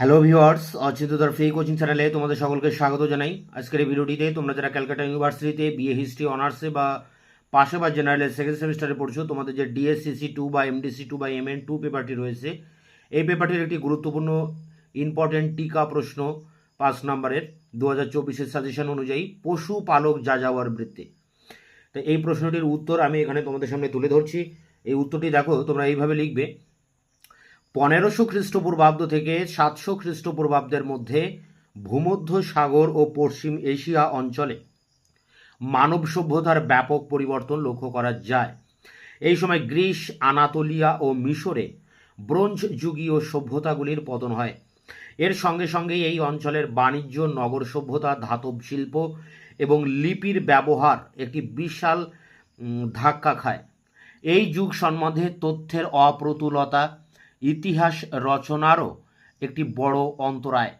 Hello viewers অচিতদার free coaching চ্যানেলে তোমাদের সকলকে স্বাগত জানাই। আজকের এই ভিডিওটিতে তোমরা যারা ক্যালকাটা ইউনিভার্সিটিতে বিএ হিস্ট্রি অনার্সে বা পাশে বা জেনারেলের সেকেন্ড সেমিস্টারে পড়ছো, তোমাদের যে ডিএসসিসি টু বা এমডিসি টু বা এমএন টু পেপারটি রয়েছে, এই পেপারটির একটি গুরুত্বপূর্ণ ইম্পর্টেন্ট টিকা প্রশ্ন পাঁচ নম্বরের দু হাজার চব্বিশের সাজেশন অনুযায়ী পশু পালক যা যাওয়ার বৃত্তে। তো এই প্রশ্নটির উত্তর আমি এখানে তোমাদের সামনে তুলে ধরছি। এই উত্তরটি দেখো, তোমরা এইভাবে লিখবে পনেরোশো খ্রিস্টপূর্বাব্দ থেকে সাতশো খ্রিস্টপূর্বাব্দের মধ্যে ভূমধ্য সাগর ও পশ্চিম এশিয়া অঞ্চলে মানব সভ্যতার ব্যাপক পরিবর্তন লক্ষ্য করা যায়। এই সময় গ্রিস, আনাতোলিয়া ও মিশরে ব্রোঞ্জ যুগীয় সভ্যতাগুলির পতন হয়। এর সঙ্গে সঙ্গে এই অঞ্চলের বাণিজ্য, নগর সভ্যতা, ধাতব শিল্প এবং লিপির ব্যবহার একটি বিশাল ধাক্কা খায়। এই যুগ সম্বন্ধে তথ্যের অপ্রতুলতা ইতিহাস রচনারও একটি বড় অন্তরায়।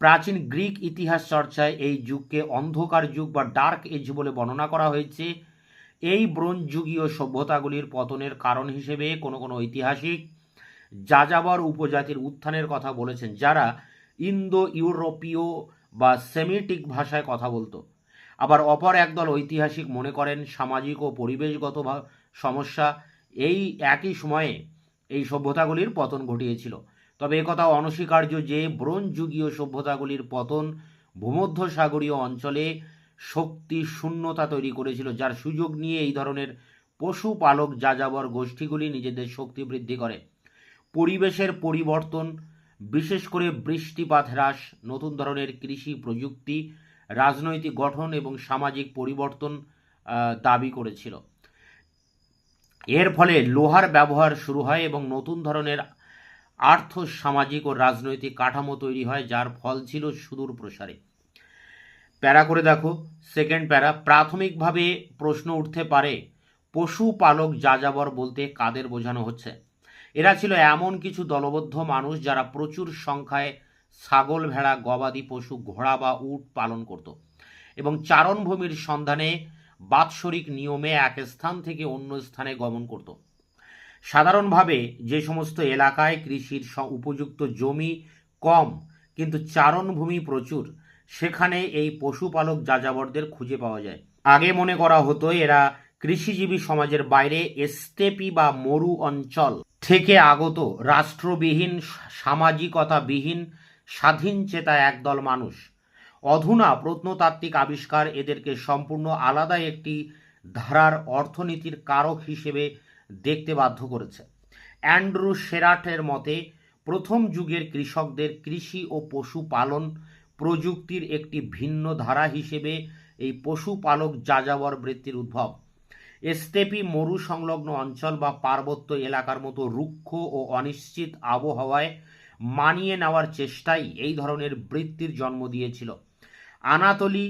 প্রাচীন গ্রিক ইতিহাস চর্চায় এই যুগকে অন্ধকার যুগ বা ডার্ক এজ বলে বর্ণনা করা হয়েছে। এই ব্রোঞ্জ যুগীয় সভ্যতাগুলির পতনের কারণ হিসেবে কোনো কোনো ঐতিহাসিক যাযাবর উপজাতির উত্থানের কথা বলেছেন, যারা ইন্দো ইউরোপীয় বা সেমিটিক ভাষায় কথা বলতো। আবার অপর একদল ঐতিহাসিক মনে করেন, সামাজিক ও পরিবেশগত সমস্যা এই একই সময়ে এই সভ্যতাগুলির পতন ঘটিয়েছিল। তবে একথা অনস্বীকার্য যে ব্রোঞ্জ যুগীয় সভ্যতাগুলির পতন ভূমধ্যসাগরীয় অঞ্চলে শক্তি শূন্যতা তৈরি করেছিল, যার সুযোগ নিয়ে এই ধরনের পশুপালক যাযাবর গোষ্ঠীগুলি নিজেদের শক্তি বৃদ্ধি করে। পরিবেশের পরিবর্তন, বিশেষ করে বৃষ্টিপাত হ্রাস, নতুন ধরনের কৃষি প্রযুক্তি, রাজনৈতিক গঠন এবং সামাজিক পরিবর্তন দাবি করেছিল। এর ফলে লোহার ব্যবহার শুরু হয় এবং নতুন ধরনের আর্থ সামাজিক ও রাজনৈতিক কাঠামো তৈরি হয়, যার ফল ছিল সুদূর প্রসারে। প্যারা করে দেখো, সেকেন্ড প্যারা, প্রাথমিকভাবে প্রশ্ন উঠতে পারে, পশুপালক যাযাবর বলতে কাদের বোঝানো হচ্ছে? এরা ছিল এমন কিছু দলবদ্ধ মানুষ যারা প্রচুর সংখ্যায় ছাগল, ভেড়া, গবাদি পশু, ঘোড়া বা উট পালন করত এবং চারণভূমির সন্ধানে বাৎসরিক নিয়মে এক স্থান থেকে অন্য স্থানে গমন করত। সাধারণভাবে যে সমস্ত এলাকায় কৃষির উপযুক্ত জমি কম, কিন্তু চারণভূমি প্রচুর, সেখানে এই পশুপালক যাযাবরদের খুঁজে পাওয়া যায়। আগে মনে করা হতো এরা কৃষিজীবী সমাজের বাইরে এস্তেপি বা মরু অঞ্চল থেকে আগত, রাষ্ট্রবিহীন সামাজিকতাবিহীন স্বাধীন চেতা একদল মানুষ। অধুনা প্রত্নতাত্ত্বিক আবিষ্কার এদেরকে সম্পূর্ণ আলাদা একটি ধারার অর্থনীতির কারক হিসেবে দেখতে বাধ্য করেছে। অ্যান্ড্রু সেরাটের মতে, প্রথম যুগের কৃষকদের কৃষি ও পশুপালন প্রযুক্তির একটি ভিন্ন ধারা হিসেবে এই পশুপালক যাযাবর বৃত্তির উদ্ভব। এস্তেপি মরু সংলগ্ন অঞ্চল বা পার্বত্য এলাকার মতো রুক্ষ ও অনিশ্চিত আবহাওয়ায় মানিয়ে নেওয়ার চেষ্টাই এই ধরনের বৃত্তির জন্ম দিয়েছিল। আনাতলি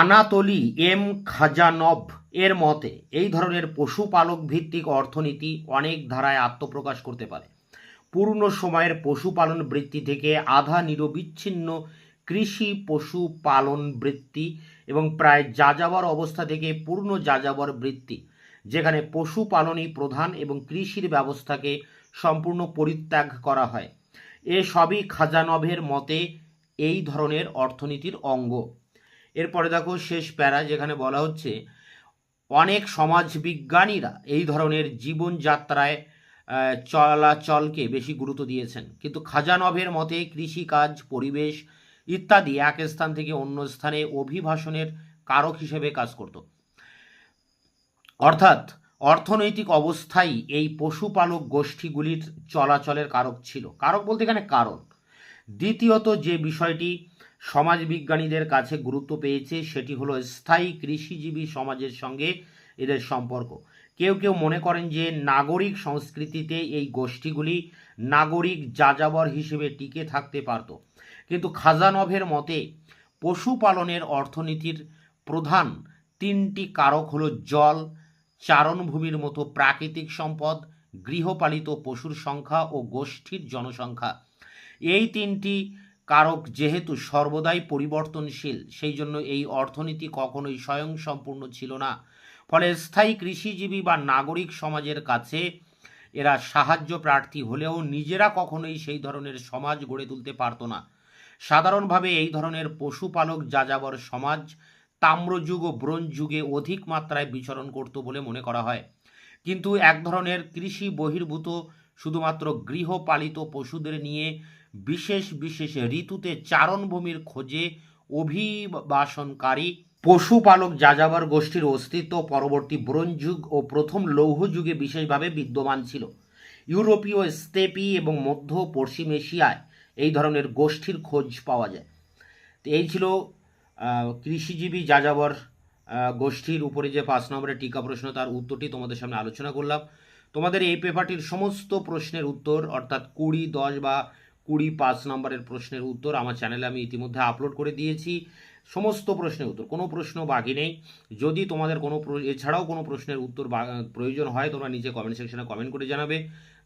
আনাতলি, এম খাজানভ এর মতে, এই ধরনের পশুপালক ভিত্তিক অর্থনীতি অনেক ধারায় আত্মপ্রকাশ করতে পারে। পূর্ণ সময়ের পশুপালন বৃত্তি থেকে আধা নিরবিচ্ছিন্ন কৃষি পশুপালন বৃত্তি এবং প্রায় যাযাবর অবস্থা থেকে পূর্ণ যাযাবর বৃত্তি, যেখানে পশুপালনই প্রধান এবং কৃষির ব্যবস্থাকে সম্পূর্ণ পরিত্যাগ করা হয়। এ সবই খাজানভের মতে এই ধরনের অর্থনীতির অঙ্গ। এরপরে দেখো শেষ প্যারা, যেখানে বলা হচ্ছে অনেক সমাজবিজ্ঞানীরা এই ধরনের জীবনযাত্রায় চলাচলকে বেশি গুরুত্ব দিয়েছেন। কিন্তু খাজানভের মতে কৃষিকাজ, পরিবেশ ইত্যাদি এক স্থান থেকে অন্য স্থানে অভিবাসনের কারক হিসেবে কাজ করত। অর্থাৎ অর্থনৈতিক অবস্থাই এই পশুপালক গোষ্ঠীগুলির চলাচলের কারক ছিল। কারক বলতে এখানে কারণ। দ্বিতীয়ত যে বিষয়টি সমাজবিজ্ঞানীদের কাছে গুরুত্ব পেয়েছে সেটি হলো স্থায়ী কৃষিজীবী সমাজের সঙ্গে এদের সম্পর্ক। কেউ কেউ মনে করেন যে নাগরিক সংস্কৃতিতে এই গোষ্ঠীগুলি নাগরিক যাযাবর হিসেবে টিকে থাকতে পারত। কিন্তু খাজানভের মতে পশুপালনের অর্থনীতির প্রধান তিনটি কারক হলো জল, চারণভূমির মতো প্রাকৃতিক সম্পদ, গৃহপালিত পশুর সংখ্যা ও গোষ্ঠীর জনসংখ্যা। এই তিনটি কারক যেহেতু সর্বদাই পরিবর্তনশীল, সেই জন্য এই অর্থনীতি কখনোই স্বয়ংসম্পূর্ণ ছিল না। ফলে স্থায়ী কৃষিজীবী বা নাগরিক সমাজের কাছে এরা সাহায্য প্রার্থী হলেও নিজেরা কখনোই সেই ধরনের সমাজ গড়ে তুলতে পারত না। সাধারণভাবে এই ধরনের পশুপালক যাযাবর সমাজ তাম্রযুগ ও ব্রোঞ্জ যুগে অধিক মাত্রায় বিচরণ করত বলে মনে করা হয়। কিন্তু এক ধরনের কৃষি বহির্ভূত, শুধুমাত্র গৃহপালিত পশুদের নিয়ে বিশেষ বিশেষ ঋতুতে চারণভূমির খোঁজে অভিবাসনকারী পশুপালক যাযাবর গোষ্ঠীর অস্তিত্ব পরবর্তী ব্রোঞ্জ যুগ ও প্রথম লৌহ যুগে বিশেষভাবে বিদ্যমান ছিল। ইউরোপীয় স্টেপি এবং মধ্য পশ্চিম এশিয়ায় এই ধরনের গোষ্ঠীর খোঁজ পাওয়া যায়। তো এই ছিল কৃষিজীবী যাযাবর গোষ্ঠীর উপরে যে পাঁচ নম্বরের টিকা প্রশ্ন, তার উত্তরটি তোমাদের সামনে আলোচনা করলাম। তোমাদের এই পেপারটির সমস্ত প্রশ্নের উত্তর, অর্থাৎ কুড়ি, দশ বা কুড়ি পাঁচ নম্বরের প্রশ্নের উত্তর আমার চ্যানেলে আমি ইতিমধ্যে আপলোড করে দিয়েছি। সমস্ত প্রশ্নের উত্তর, কোনো প্রশ্ন বাকি নেই। যদি তোমাদের কোনো এছাড়াও কোনো প্রশ্নের উত্তর প্রয়োজন হয়, তোমরা নিচে কমেন্ট সেকশনে কমেন্ট করে জানাবে।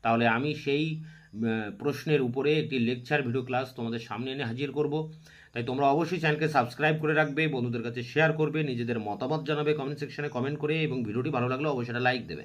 তাহলে আমি সেই প্রশ্নের উপরে একটি লেকচার ভিডিও ক্লাস তোমাদের সামনে এনে হাজির করব। তাই তোমরা অবশ্যই চ্যানেলকে সাবস্ক্রাইব করে রাখবে, বন্ধুদের কাছে শেয়ার করবে, নিজেদের মতামত জানাবে কমেন্ট সেকশনে কমেন্ট করে এবং ভিডিওটি ভালো লাগলে অবশ্যই লাইক দেবে।